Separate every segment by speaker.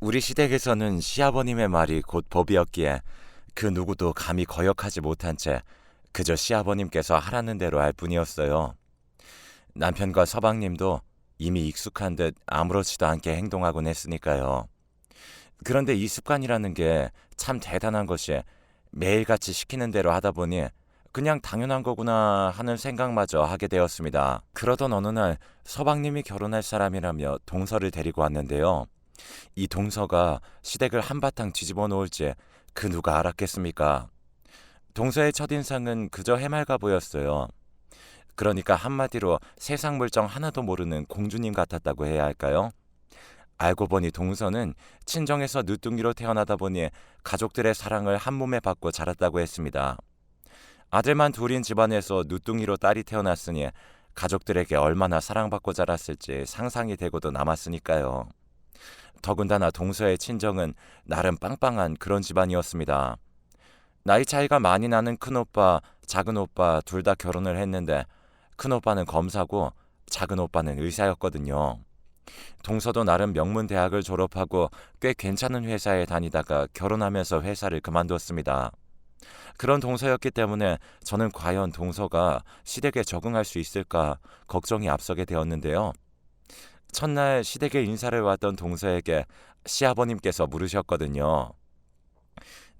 Speaker 1: 우리 시댁에서는 시아버님의 말이 곧 법이었기에 그 누구도 감히 거역하지 못한 채 그저 시아버님께서 하라는 대로 할 뿐이었어요. 남편과 서방님도 이미 익숙한 듯 아무렇지도 않게 행동하곤 했으니까요. 그런데 이 습관이라는 게 참 대단한 것이 매일같이 시키는 대로 하다 보니 그냥 당연한 거구나 하는 생각마저 하게 되었습니다. 그러던 어느 날 서방님이 결혼할 사람이라며 동서를 데리고 왔는데요. 이 동서가 시댁을 한바탕 뒤집어 놓을지 그 누가 알았겠습니까? 동서의 첫인상은 그저 해맑아 보였어요. 그러니까 한마디로 세상 물정 하나도 모르는 공주님 같았다고 해야 할까요? 알고 보니 동서는 친정에서 늦둥이로 태어나다 보니 가족들의 사랑을 한 몸에 받고 자랐다고 했습니다. 아들만 둘인 집안에서 늦둥이로 딸이 태어났으니 가족들에게 얼마나 사랑받고 자랐을지 상상이 되고도 남았으니까요. 더군다나 동서의 친정은 나름 빵빵한 그런 집안이었습니다. 나이 차이가 많이 나는 큰오빠, 작은오빠 둘 다 결혼을 했는데 큰오빠는 검사고 작은오빠는 의사였거든요. 동서도 나름 명문 대학을 졸업하고 꽤 괜찮은 회사에 다니다가 결혼하면서 회사를 그만뒀습니다. 그런 동서였기 때문에 저는 과연 동서가 시댁에 적응할 수 있을까 걱정이 앞서게 되었는데요. 첫날 시댁에 인사를 왔던 동서에게 시아버님께서 물으셨거든요.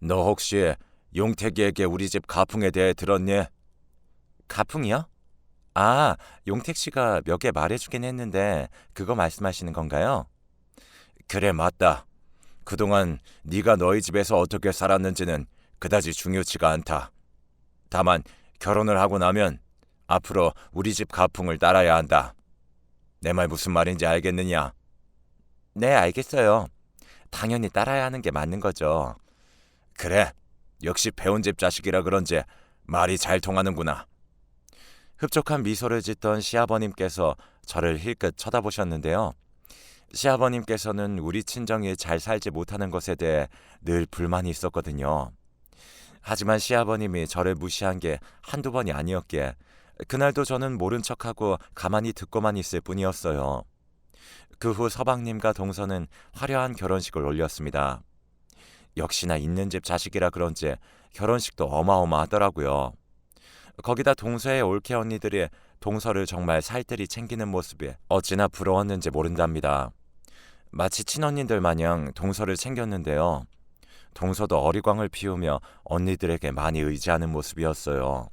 Speaker 1: 너 혹시 용택이에게 우리 집 가풍에 대해 들었니? 가풍이요? 아, 용택 씨가 몇 개 말해주긴 했는데 그거 말씀하시는 건가요? 그래 맞다. 그동안 네가 너희 집에서 어떻게 살았는지는 그다지 중요치가 않다. 다만 결혼을 하고 나면 앞으로 우리 집 가풍을 따라야 한다. 내 말 무슨 말인지 알겠느냐? 네, 알겠어요. 당연히 따라야 하는 게 맞는 거죠. 그래. 역시 배운 집 자식이라 그런지 말이 잘 통하는구나. 흡족한 미소를 짓던 시아버님께서 저를 힐끗 쳐다보셨는데요. 시아버님께서는 우리 친정이 잘 살지 못하는 것에 대해 늘 불만이 있었거든요. 하지만 시아버님이 저를 무시한 게 한두 번이 아니었기에 그날도 저는 모른 척하고 가만히 듣고만 있을 뿐이었어요. 그 후 서방님과 동서는 화려한 결혼식을 올렸습니다. 역시나 있는 집 자식이라 그런지 결혼식도 어마어마하더라고요. 거기다 동서의 올케 언니들이 동서를 정말 살뜰히 챙기는 모습이 어찌나 부러웠는지 모른답니다. 마치 친언니들 마냥 동서를 챙겼는데요. 동서도 어리광을 피우며 언니들에게 많이 의지하는 모습이었어요.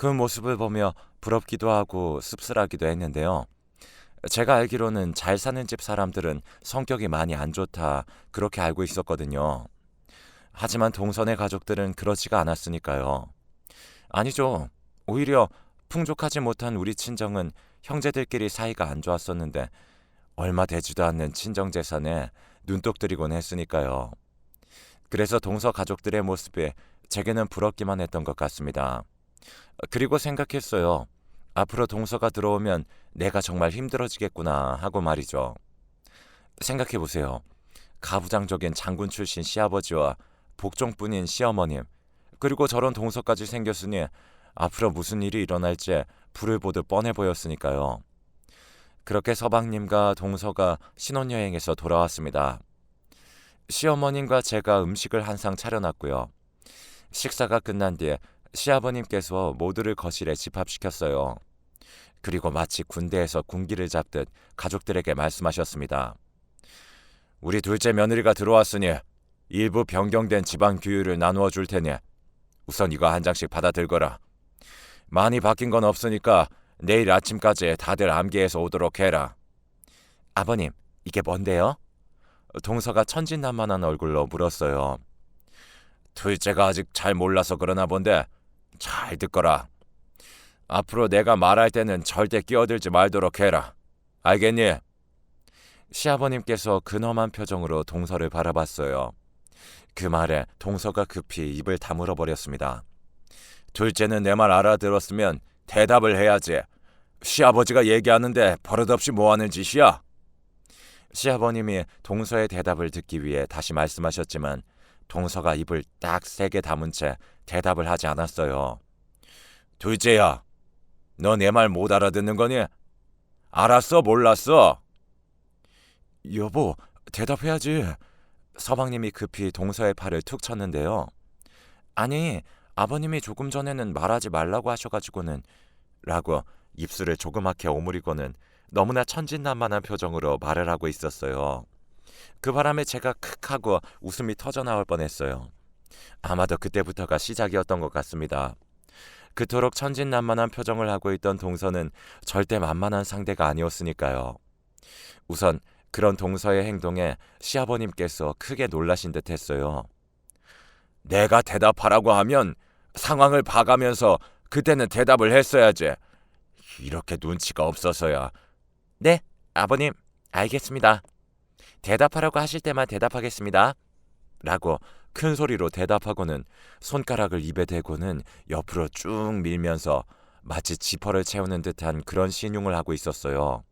Speaker 1: 그 모습을 보며 부럽기도 하고 씁쓸하기도 했는데요. 제가 알기로는 잘 사는 집 사람들은 성격이 많이 안 좋다 그렇게 알고 있었거든요. 하지만 동선의 가족들은 그렇지가 않았으니까요. 아니죠. 오히려 풍족하지 못한 우리 친정은 형제들끼리 사이가 안 좋았었는데 얼마 되지도 않는 친정 재산에 눈독 들이곤 했으니까요. 그래서 동서 가족들의 모습에 제게는 부럽기만 했던 것 같습니다. 그리고 생각했어요. 앞으로 동서가 들어오면 내가 정말 힘들어지겠구나 하고 말이죠. 생각해 보세요. 가부장적인 장군 출신 시아버지와 복종뿐인 시어머님, 그리고 저런 동서까지 생겼으니 앞으로 무슨 일이 일어날지 불을 보듯 뻔해 보였으니까요. 그렇게 서방님과 동서가 신혼여행에서 돌아왔습니다. 시어머님과 제가 음식을 한 상 차려놨고요. 식사가 끝난 뒤에 시아버님께서 모두를 거실에 집합시켰어요. 그리고 마치 군대에서 군기를 잡듯 가족들에게 말씀하셨습니다. 우리 둘째 며느리가 들어왔으니 일부 변경된 지방 규율을 나누어 줄 테니 우선 이거 한 장씩 받아 들거라. 많이 바뀐 건 없으니까 내일 아침까지 다들 암기해서 오도록 해라. 아버님, 이게 뭔데요? 동서가 천진난만한 얼굴로 물었어요. 둘째가 아직 잘 몰라서 그러나 본데 잘 듣거라. 앞으로 내가 말할 때는 절대 끼어들지 말도록 해라. 알겠니? 시아버님께서 근엄한 표정으로 동서를 바라봤어요. 그 말에 동서가 급히 입을 다물어 버렸습니다. 둘째는 내 말 알아들었으면 대답을 해야지. 시아버지가 얘기하는데 버릇없이 뭐하는 짓이야? 시아버님이 동서의 대답을 듣기 위해 다시 말씀하셨지만 동서가 입을 딱 세게 다문 채 대답을 하지 않았어요. 둘째야, 너 내 말 못 알아듣는 거니? 알았어, 몰랐어? 여보, 대답해야지. 서방님이 급히 동서의 팔을 툭 쳤는데요. 아니, 아버님이 조금 전에는 말하지 말라고 하셔가지고는 라고 입술을 조그맣게 오므리고는 너무나 천진난만한 표정으로 말을 하고 있었어요. 그 바람에 제가 크 하고 웃음이 터져 나올 뻔했어요. 아마도 그때부터가 시작이었던 것 같습니다. 그토록 천진난만한 표정을 하고 있던 동서는 절대 만만한 상대가 아니었으니까요. 우선 그런 동서의 행동에 시아버님께서 크게 놀라신 듯 했어요. 내가 대답하라고 하면 상황을 봐가면서 그때는 대답을 했어야지. 이렇게 눈치가 없어서야. 네, 아버님, 알겠습니다. 대답하라고 하실 때만 대답하겠습니다. 라고 큰 소리로 대답하고는 손가락을 입에 대고는 옆으로 쭉 밀면서 마치 지퍼를 채우는 듯한 그런 신용을 하고 있었어요.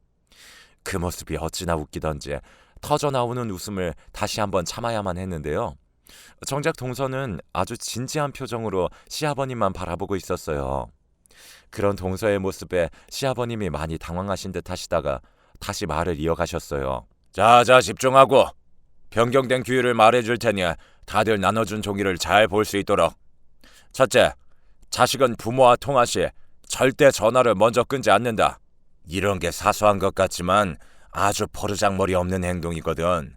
Speaker 1: 그 모습이 어찌나 웃기던지 터져 나오는 웃음을 다시 한번 참아야만 했는데요. 정작 동서는 아주 진지한 표정으로 시아버님만 바라보고 있었어요. 그런 동서의 모습에 시아버님이 많이 당황하신 듯 하시다가 다시 말을 이어가셨어요. 자자 집중하고 변경된 규율을 말해줄 테니 다들 나눠준 종이를 잘 볼 수 있도록. 첫째, 자식은 부모와 통화 시 절대 전화를 먼저 끊지 않는다. 이런 게 사소한 것 같지만 아주 버르장머리 없는 행동이거든.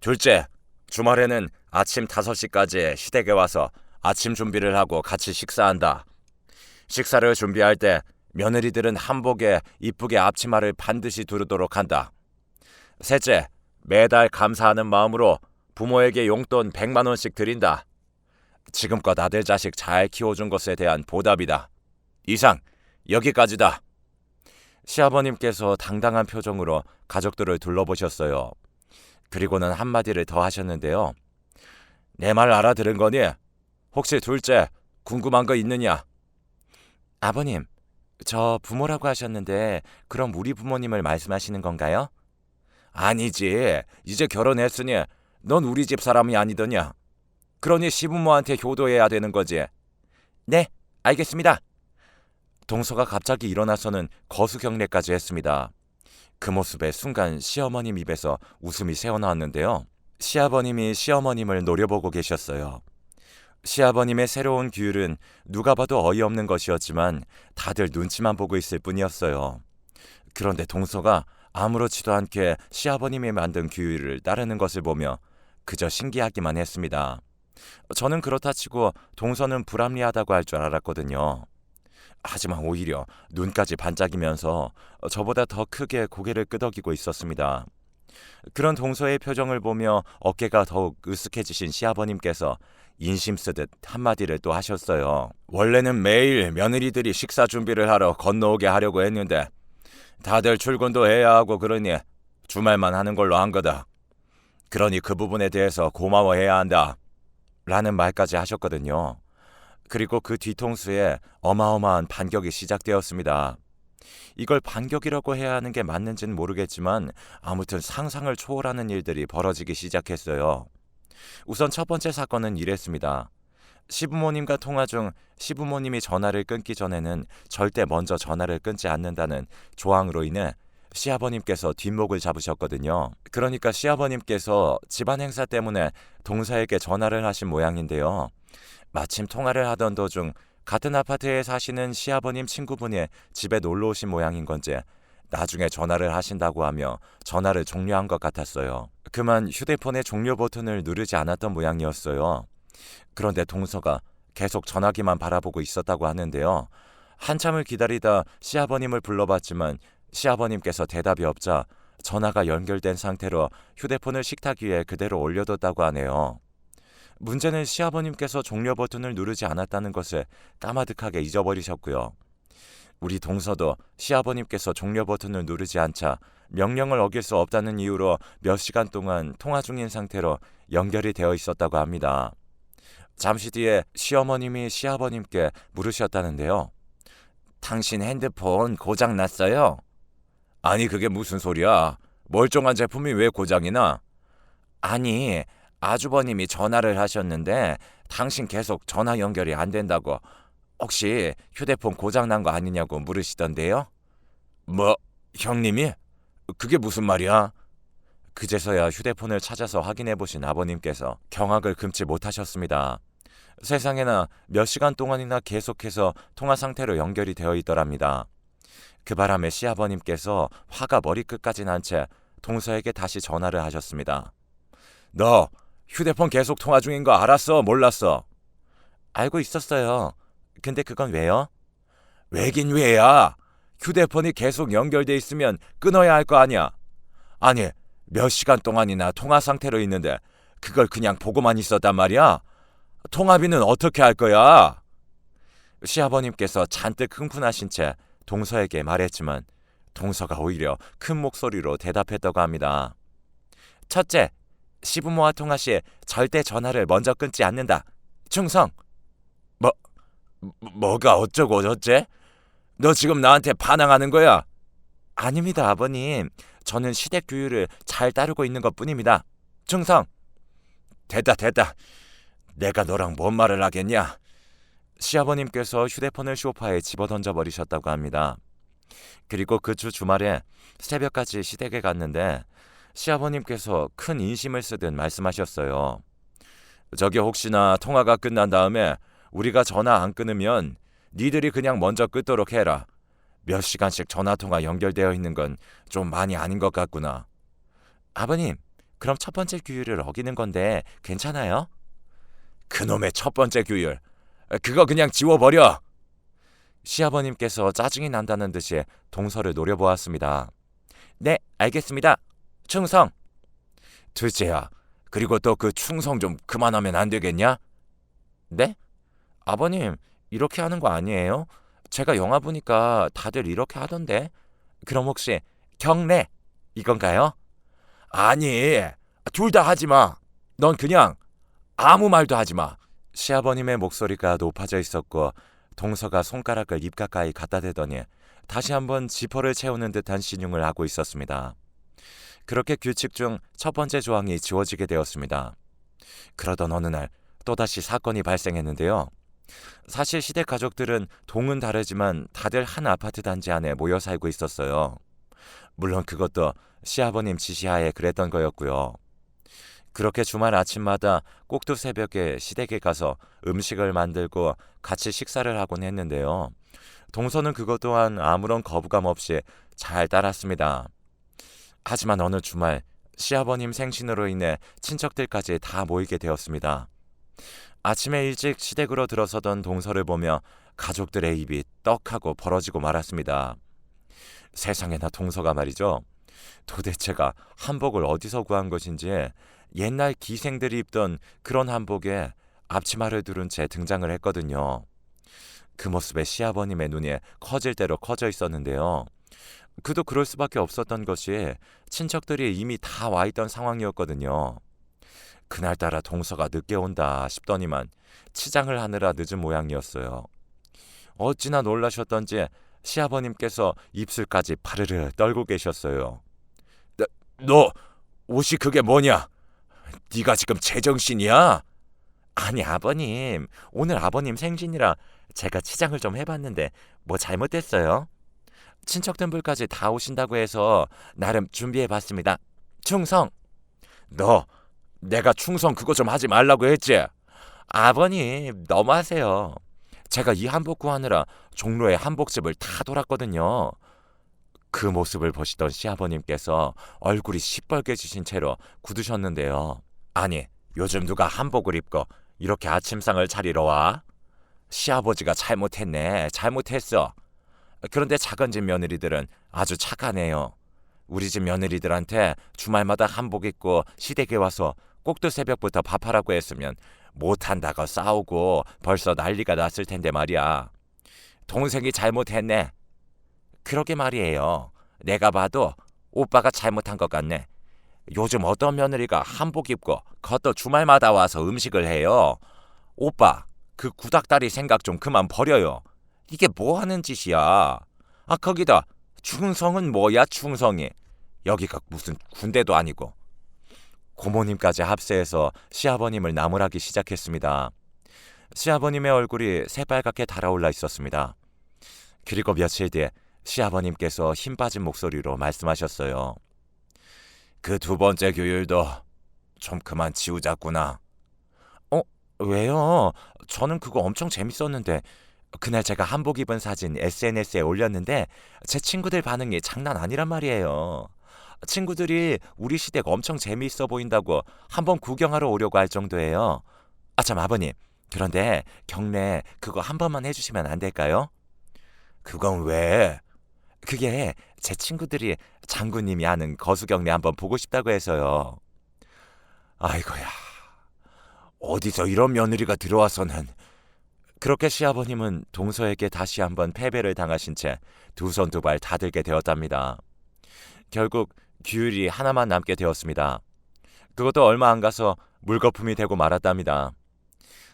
Speaker 1: 둘째, 주말에는 아침 5시까지 시댁에 와서 아침 준비를 하고 같이 식사한다. 식사를 준비할 때 며느리들은 한복에 이쁘게 앞치마를 반드시 두르도록 한다. 셋째, 매달 감사하는 마음으로 부모에게 용돈 100만 원씩 드린다. 지금껏 아들 자식 잘 키워준 것에 대한 보답이다. 이상 여기까지다. 시아버님께서 당당한 표정으로 가족들을 둘러보셨어요. 그리고는 한마디를 더 하셨는데요. 내 말 알아들은 거니? 혹시 둘째 궁금한 거 있느냐? 아버님, 저 부모라고 하셨는데 그럼 우리 부모님을 말씀하시는 건가요? 아니지. 이제 결혼했으니 넌 우리 집 사람이 아니더냐. 그러니 시부모한테 효도해야 되는 거지. 네, 알겠습니다. 동서가 갑자기 일어나서는 거수경례까지 했습니다. 그 모습에 순간 시어머님 입에서 웃음이 새어나왔는데요. 시아버님이 시어머님을 노려보고 계셨어요. 시아버님의 새로운 규율은 누가 봐도 어이없는 것이었지만 다들 눈치만 보고 있을 뿐이었어요. 그런데 동서가 아무렇지도 않게 시아버님이 만든 규율을 따르는 것을 보며 그저 신기하기만 했습니다. 저는 그렇다 치고 동서는 불합리하다고 할 줄 알았거든요. 하지만 오히려 눈까지 반짝이면서 저보다 더 크게 고개를 끄덕이고 있었습니다. 그런 동서의 표정을 보며 어깨가 더욱 으쓱해지신 시아버님께서 인심 쓰듯 한마디를 또 하셨어요. 원래는 매일 며느리들이 식사 준비를 하러 건너오게 하려고 했는데 다들 출근도 해야 하고 그러니 주말만 하는 걸로 한 거다. 그러니 그 부분에 대해서 고마워해야 한다. 라는 말까지 하셨거든요. 그리고 그 뒤통수에 어마어마한 반격이 시작되었습니다. 이걸 반격이라고 해야 하는 게 맞는지는 모르겠지만 아무튼 상상을 초월하는 일들이 벌어지기 시작했어요. 우선 첫 번째 사건은 이랬습니다. 시부모님과 통화 중 시부모님이 전화를 끊기 전에는 절대 먼저 전화를 끊지 않는다는 조항으로 인해 시아버님께서 뒷목을 잡으셨거든요. 그러니까 시아버님께서 집안 행사 때문에 동사에게 전화를 하신 모양인데요. 마침 통화를 하던 도중 같은 아파트에 사시는 시아버님 친구분이 집에 놀러 오신 모양인 건지 나중에 전화를 하신다고 하며 전화를 종료한 것 같았어요. 그만 휴대폰의 종료 버튼을 누르지 않았던 모양이었어요. 그런데 동서가 계속 전화기만 바라보고 있었다고 하는데요. 한참을 기다리다 시아버님을 불러봤지만 시아버님께서 대답이 없자 전화가 연결된 상태로 휴대폰을 식탁 위에 그대로 올려뒀다고 하네요. 문제는 시아버님께서 종료 버튼을 누르지 않았다는 것을 까마득하게 잊어버리셨고요. 우리 동서도 시아버님께서 종료 버튼을 누르지 않자 명령을 어길 수 없다는 이유로 몇 시간 동안 통화 중인 상태로 연결이 되어 있었다고 합니다. 잠시 뒤에 시어머님이 시아버님께 물으셨다는데요. 당신 핸드폰 고장 났어요? 아니 그게 무슨 소리야? 멀쩡한 제품이 왜 고장이 나? 아니 아주버님이 전화를 하셨는데 당신 계속 전화 연결이 안 된다고 혹시 휴대폰 고장 난 거 아니냐고 물으시던데요? 뭐 형님이? 그게 무슨 말이야? 그제서야 휴대폰을 찾아서 확인해 보신 아버님께서 경악을 금치 못하셨습니다. 세상에나 몇 시간 동안이나 계속해서 통화 상태로 연결이 되어 있더랍니다. 그 바람에 시아버님께서 화가 머리끝까지 난 채 동서에게 다시 전화를 하셨습니다. 너 휴대폰 계속 통화 중인 거 알았어? 몰랐어? 알고 있었어요. 근데 그건 왜요? 왜긴 왜야? 휴대폰이 계속 연결돼 있으면 끊어야 할 거 아니야. 아니, 몇 시간 동안이나 통화 상태로 있는데 그걸 그냥 보고만 있었단 말이야? 통화비는 어떻게 할 거야? 시아버님께서 잔뜩 흥분하신 채 동서에게 말했지만 동서가 오히려 큰 목소리로 대답했다고 합니다. 첫째, 시부모와 통화 시 절대 전화를 먼저 끊지 않는다. 충성. 뭐 뭐가 어쩌고 어쩌지? 너 지금 나한테 반항하는 거야? 아닙니다, 아버님. 저는 시댁 규율을 잘 따르고 있는 것 뿐입니다. 충성. 됐다, 됐다. 내가 너랑 뭔 말을 하겠냐? 시아버님께서 휴대폰을 소파에 집어 던져 버리셨다고 합니다. 그리고 그 주 주말에 새벽까지 시댁에 갔는데 시아버님께서 큰 인심을 쓰듯 말씀하셨어요. 저기 혹시나 통화가 끝난 다음에 우리가 전화 안 끊으면 니들이 그냥 먼저 끊도록 해라. 몇 시간씩 전화 통화 연결되어 있는 건 좀 많이 아닌 것 같구나. 아버님, 그럼 첫 번째 규율을 어기는 건데 괜찮아요? 그놈의 첫 번째 규율. 그거 그냥 지워버려. 시아버님께서 짜증이 난다는 듯이 동서를 노려보았습니다. 네, 알겠습니다. 충성. 둘째야, 그리고 또 그 충성 좀 그만하면 안 되겠냐? 네? 아버님, 이렇게 하는 거 아니에요? 제가 영화 보니까 다들 이렇게 하던데. 그럼 혹시 경례 이건가요? 아니, 둘 다 하지 마. 넌 그냥 아무 말도 하지 마. 시아버님의 목소리가 높아져 있었고 동서가 손가락을 입 가까이 갖다 대더니 다시 한번 지퍼를 채우는 듯한 신용을 하고 있었습니다. 그렇게 규칙 중 첫 번째 조항이 지워지게 되었습니다. 그러던 어느 날 또다시 사건이 발생했는데요. 사실 시댁 가족들은 동은 다르지만 다들 한 아파트 단지 안에 모여 살고 있었어요. 물론 그것도 시아버님 지시하에 그랬던 거였고요. 그렇게 주말 아침마다 꼭두 새벽에 시댁에 가서 음식을 만들고 같이 식사를 하곤 했는데요. 동서는 그것 또한 아무런 거부감 없이 잘 따랐습니다. 하지만 어느 주말 시아버님 생신으로 인해 친척들까지 다 모이게 되었습니다. 아침에 일찍 시댁으로 들어서던 동서를 보며 가족들의 입이 떡하고 벌어지고 말았습니다. 세상에나 동서가 말이죠. 도대체가 한복을 어디서 구한 것인지 옛날 기생들이 입던 그런 한복에 앞치마를 두른 채 등장을 했거든요. 그 모습에 시아버님의 눈이 커질 대로 커져 있었는데요. 그도 그럴 수밖에 없었던 것이 친척들이 이미 다 와 있던 상황이었거든요. 그날따라 동서가 늦게 온다 싶더니만 치장을 하느라 늦은 모양이었어요. 어찌나 놀라셨던지 시아버님께서 입술까지 파르르 떨고 계셨어요. 너, 너 옷이 그게 뭐냐? 네가 지금 제정신이야? 아니 아버님 오늘 아버님 생신이라 제가 치장을 좀 해봤는데 뭐 잘못됐어요? 친척분들까지 다 오신다고 해서 나름 준비해봤습니다. 충성. 너 내가 충성 그거 좀 하지 말라고 했지? 아버님 너무하세요. 제가 이 한복 구하느라 종로의 한복집을 다 돌았거든요. 그 모습을 보시던 시아버님께서 얼굴이 시뻘개지신 채로 굳으셨는데요. 아니, 요즘 누가 한복을 입고 이렇게 아침상을 차리러 와? 시아버지가 잘못했네. 잘못했어. 그런데 작은 집 며느리들은 아주 착하네요. 우리 집 며느리들한테 주말마다 한복 입고 시댁에 와서 꼭두 새벽부터 밥하라고 했으면 못한다고 싸우고 벌써 난리가 났을 텐데 말이야. 동생이 잘못했네. 그러게 말이에요. 내가 봐도 오빠가 잘못한 것 같네. 요즘 어떤 며느리가 한복 입고 겉도 주말마다 와서 음식을 해요. 오빠, 그 구닥다리 생각 좀 그만 버려요. 이게 뭐 하는 짓이야? 아, 거기다 충성은 뭐야, 충성이. 여기가 무슨 군대도 아니고. 고모님까지 합세해서 시아버님을 나무라기 시작했습니다. 시아버님의 얼굴이 새빨갛게 달아올라 있었습니다. 그리고 며칠 뒤에 시아버님께서 힘 빠진 목소리로 말씀하셨어요. 그 두 번째 규율도 좀 그만 지우자꾸나. 어, 왜요? 저는 그거 엄청 재밌었는데 그날 제가 한복 입은 사진 SNS에 올렸는데 제 친구들 반응이 장난 아니란 말이에요. 친구들이 우리 시댁 엄청 재미있어 보인다고 한번 구경하러 오려고 할 정도예요. 아, 참, 아버님. 그런데 경례 그거 한 번만 해주시면 안 될까요? 그건 왜? 그게 제 친구들이 장군님이 하는 거수경례 한번 보고 싶다고 해서요. 아이고야. 어디서 이런 며느리가 들어와서는 그렇게 시아버님은 동서에게 다시 한번 패배를 당하신 채 두 손 두 발 다 들게 되었답니다. 결국 규율이 하나만 남게 되었습니다. 그것도 얼마 안 가서 물거품이 되고 말았답니다.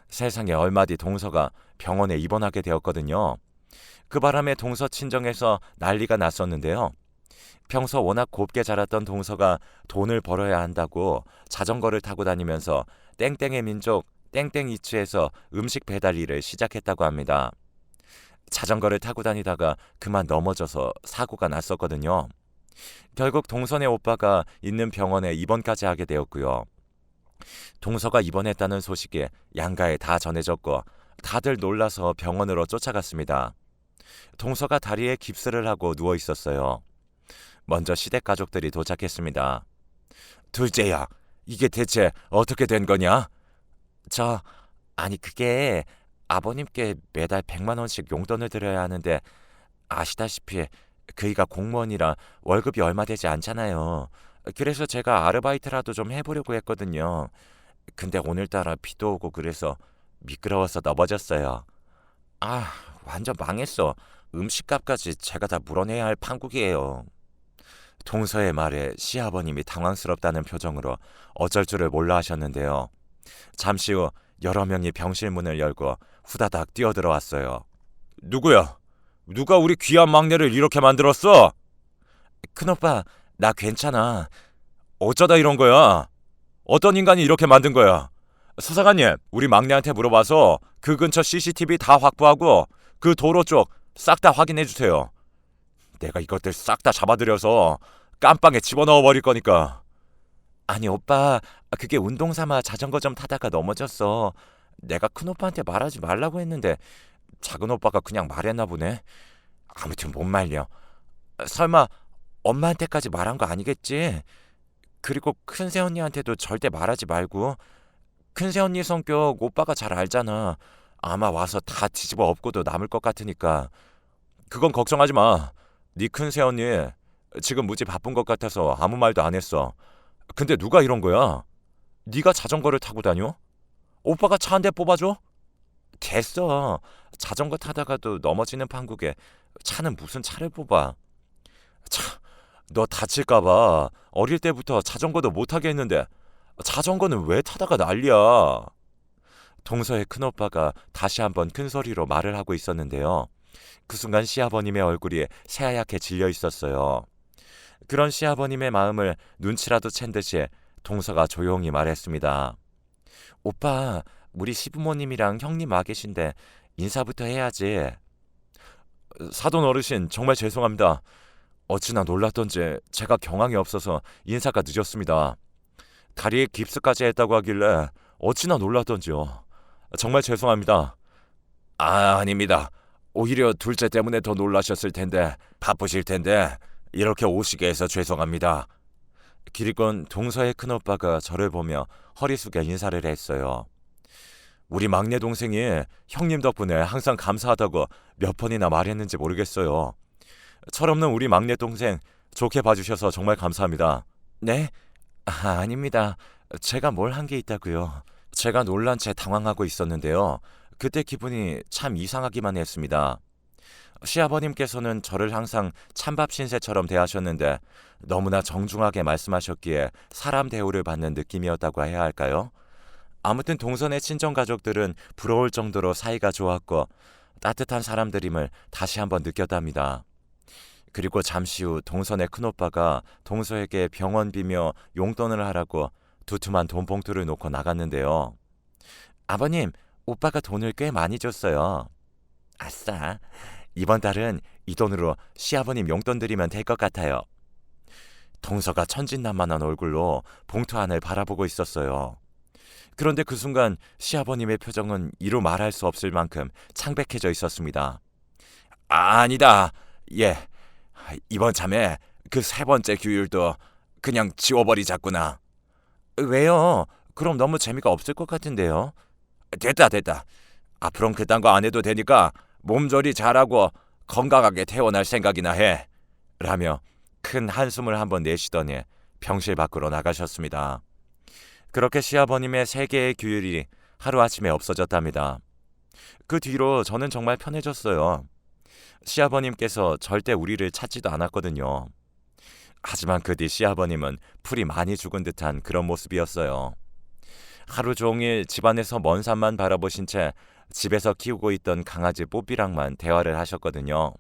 Speaker 1: 세상에 얼마 뒤 동서가 병원에 입원하게 되었거든요. 그 바람에 동서 친정에서 난리가 났었는데요. 평소 워낙 곱게 자랐던 동서가 돈을 벌어야 한다고 자전거를 타고 다니면서 땡땡의 민족 땡땡이츠에서 음식 배달 일을 시작했다고 합니다. 자전거를 타고 다니다가 그만 넘어져서 사고가 났었거든요. 결국 동선의 오빠가 있는 병원에 입원까지 하게 되었고요. 동서가 입원했다는 소식에 양가에 다 전해졌고 다들 놀라서 병원으로 쫓아갔습니다. 동서가 다리에 깁스를 하고 누워 있었어요. 먼저 시댁 가족들이 도착했습니다. 둘째야, 이게 대체 어떻게 된 거냐? 저 아니 그게 아버님께 매달 100만 원씩 용돈을 드려야 하는데 아시다시피 그이가 공무원이라 월급이 얼마 되지 않잖아요. 그래서 제가 아르바이트라도 좀 해보려고 했거든요. 근데 오늘따라 비도 오고 그래서 미끄러워서 넘어졌어요. 아, 완전 망했어. 음식값까지 제가 다 물어내야 할 판국이에요. 동서의 말에 시아버님이 당황스럽다는 표정으로 어쩔 줄을 몰라 하셨는데요. 잠시 후 여러 명이 병실 문을 열고 후다닥 뛰어들어왔어요. 누구야? 누가 우리 귀한 막내를 이렇게 만들었어? 큰오빠, 나 괜찮아. 어쩌다 이런 거야? 어떤 인간이 이렇게 만든 거야? 수사관님, 우리 막내한테 물어봐서 그 근처 CCTV 다 확보하고 그 도로 쪽 싹 다 확인해 주세요. 내가 이것들 싹 다 잡아들여서 깜빵에 집어넣어 버릴 거니까. 아니 오빠, 그게 운동 삼아 자전거 좀 타다가 넘어졌어. 내가 큰 오빠한테 말하지 말라고 했는데 작은 오빠가 그냥 말했나 보네. 아무튼 못 말려. 설마 엄마한테까지 말한 거 아니겠지? 그리고 큰 새 언니한테도 절대 말하지 말고. 큰 새 언니 성격 오빠가 잘 알잖아. 아마 와서 다 뒤집어 엎고도 남을 것 같으니까. 그건 걱정하지 마. 네 큰 새 언니 지금 무지 바쁜 것 같아서 아무 말도 안 했어. 근데 누가 이런 거야? 네가 자전거를 타고 다녀? 오빠가 차 한 대 뽑아줘? 됐어. 자전거 타다가도 넘어지는 판국에 차는 무슨 차를 뽑아. 차, 너 다칠까봐 어릴 때부터 자전거도 못 타게 했는데 자전거는 왜 타다가 난리야. 동서의 큰오빠가 다시 한번 큰 소리로 말을 하고 있었는데요. 그 순간 시아버님의 얼굴이 새하얗게 질려 있었어요. 그런 시아버님의 마음을 눈치라도 챈 듯이 동서가 조용히 말했습니다. 오빠, 우리 시부모님이랑 형님 와 계신데 인사부터 해야지. 사돈 어르신 정말 죄송합니다. 어찌나 놀랐던지 제가 경황이 없어서 인사가 늦었습니다. 다리에 깁스까지 했다고 하길래 어찌나 놀랐던지요. 정말 죄송합니다. 아, 아닙니다. 오히려 둘째 때문에 더 놀라셨을 텐데 바쁘실 텐데 이렇게 오시게 해서 죄송합니다. 기리건 동서의 큰오빠가 저를 보며 허리 숙여 인사를 했어요. 우리 막내 동생이 형님 덕분에 항상 감사하다고 몇 번이나 말했는지 모르겠어요. 철없는 우리 막내 동생 좋게 봐주셔서 정말 감사합니다. 네? 아, 아닙니다. 제가 뭘 한 게 있다고요. 제가 놀란 채 당황하고 있었는데요. 그때 기분이 참 이상하기만 했습니다. 시아버님께서는 저를 항상 찬밥 신세처럼 대하셨는데 너무나 정중하게 말씀하셨기에 사람 대우를 받는 느낌이었다고 해야 할까요? 아무튼 동선의 친정 가족들은 부러울 정도로 사이가 좋았고 따뜻한 사람들임을 다시 한번 느꼈답니다. 그리고 잠시 후 동선의 큰오빠가 동서에게 병원비며 용돈을 하라고 두툼한 돈 봉투를 놓고 나갔는데요. 아버님, 오빠가 돈을 꽤 많이 줬어요. 아싸, 이번 달은 이 돈으로 시아버님 용돈 드리면 될 것 같아요. 동서가 천진난만한 얼굴로 봉투 안을 바라보고 있었어요. 그런데 그 순간 시아버님의 표정은 이루 말할 수 없을 만큼 창백해져 있었습니다. 아, 아니다. 예. 이번 참에 그 세 번째 규율도 그냥 지워버리자꾸나. 왜요? 그럼 너무 재미가 없을 것 같은데요. 됐다, 됐다. 앞으론 그딴 거 안 해도 되니까 몸조리 잘하고 건강하게 태어날 생각이나 해. 라며 큰 한숨을 한번 내쉬더니 병실 밖으로 나가셨습니다. 그렇게 시아버님의 세 개의 규율이 하루아침에 없어졌답니다. 그 뒤로 저는 정말 편해졌어요. 시아버님께서 절대 우리를 찾지도 않았거든요. 하지만 그 뒤 시아버님은 풀이 많이 죽은 듯한 그런 모습이었어요. 하루 종일 집안에서 먼 산만 바라보신 채 집에서 키우고 있던 강아지 뽀삐랑만 대화를 하셨거든요.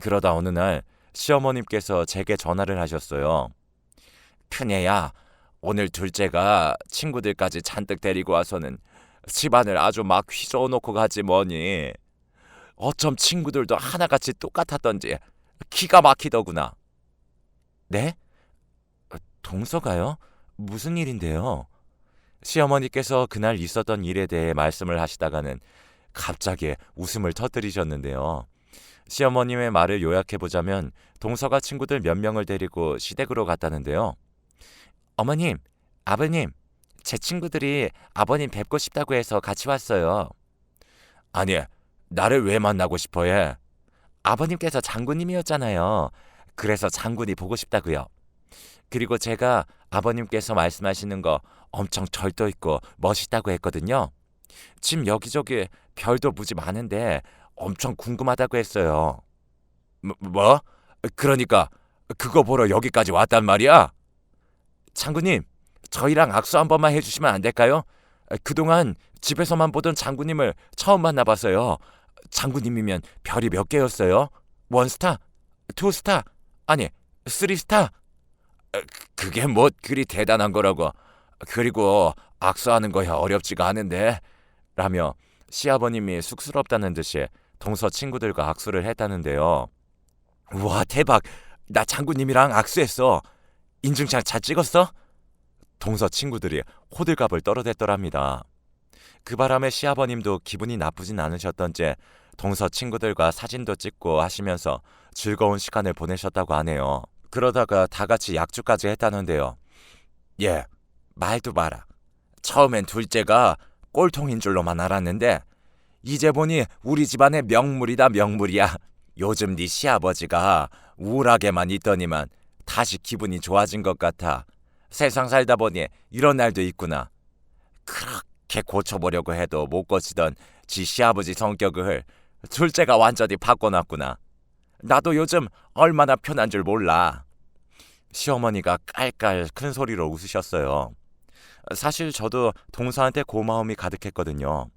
Speaker 1: 그러다 어느 날 시어머님께서 제게 전화를 하셨어요. 큰애야, 오늘 둘째가 친구들까지 잔뜩 데리고 와서는 집안을 아주 막 휘저어 놓고 가지 뭐니. 어쩜 친구들도 하나같이 똑같았던지 기가 막히더구나. 네? 동서가요? 무슨 일인데요? 시어머니께서 그날 있었던 일에 대해 말씀을 하시다가는 갑자기 웃음을 터뜨리셨는데요. 시어머님의 말을 요약해보자면 동서가 친구들 몇 명을 데리고 시댁으로 갔다는데요. 어머님, 아버님, 제 친구들이 아버님 뵙고 싶다고 해서 같이 왔어요. 아니, 나를 왜 만나고 싶어 해? 아버님께서 장군님이었잖아요. 그래서 장군이 보고 싶다고요. 그리고 제가 아버님께서 말씀하시는 거 엄청 절도 있고 멋있다고 했거든요. 집 여기저기 별도 무지 많은데 엄청 궁금하다고 했어요. 뭐? 뭐? 그러니까 그거 보러 여기까지 왔단 말이야? 장군님, 저희랑 악수 한 번만 해주시면 안 될까요? 그동안 집에서만 보던 장군님을 처음 만나봐서요. 장군님이면 별이 몇 개였어요? 원스타? 투스타? 아니, 쓰리스타? 그게 뭐 그리 대단한 거라고. 그리고 악수하는 거야 어렵지가 않은데. 라며 시아버님이 쑥스럽다는 듯이 동서 친구들과 악수를 했다는데요. 우와 대박! 나 장군님이랑 악수했어. 인증샷 잘 찍었어? 동서 친구들이 호들갑을 떨어댔더랍니다. 그 바람에 시아버님도 기분이 나쁘진 않으셨던지 동서 친구들과 사진도 찍고 하시면서 즐거운 시간을 보내셨다고 하네요. 그러다가 다 같이 약주까지 했다는데요. 예, 말도 마라. 처음엔 둘째가 꼴통인 줄로만 알았는데 이제 보니 우리 집안의 명물이다 명물이야. 요즘 네 시아버지가 우울하게만 있더니만 다시 기분이 좋아진 것 같아. 세상 살다 보니 이런 날도 있구나. 그렇게 고쳐보려고 해도 못 고치던 지 시아버지 성격을 둘째가 완전히 바꿔놨구나. 나도 요즘 얼마나 편한 줄 몰라. 시어머니가 깔깔 큰 소리로 웃으셨어요. 사실 저도 동서한테 고마움이 가득했거든요.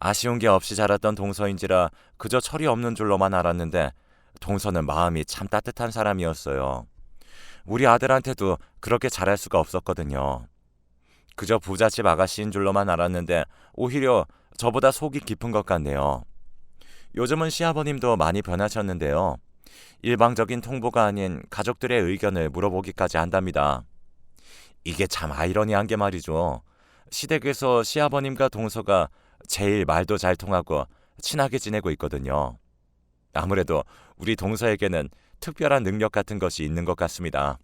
Speaker 1: 아쉬운 게 없이 자랐던 동서인지라 그저 철이 없는 줄로만 알았는데 동서는 마음이 참 따뜻한 사람이었어요. 우리 아들한테도 그렇게 잘할 수가 없었거든요. 그저 부잣집 아가씨인 줄로만 알았는데 오히려 저보다 속이 깊은 것 같네요. 요즘은 시아버님도 많이 변하셨는데요. 일방적인 통보가 아닌 가족들의 의견을 물어보기까지 한답니다. 이게 참 아이러니한 게 말이죠. 시댁에서 시아버님과 동서가 제일 말도 잘 통하고 친하게 지내고 있거든요. 아무래도 우리 동서에게는 특별한 능력 같은 것이 있는 것 같습니다.